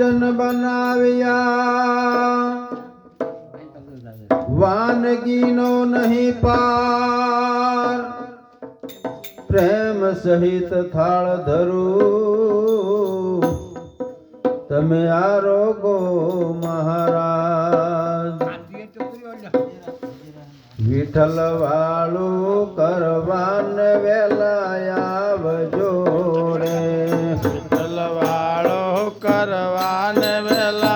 ભોજન બનાવ્યા. વાનગીનો નહીં પાર. પ્રેમ સહિત થાળ ધરું. તમે આરોગો મહારાજ. વિઠ્ઠલ વાળું કરવાન વેલાય. કરવાને વેલા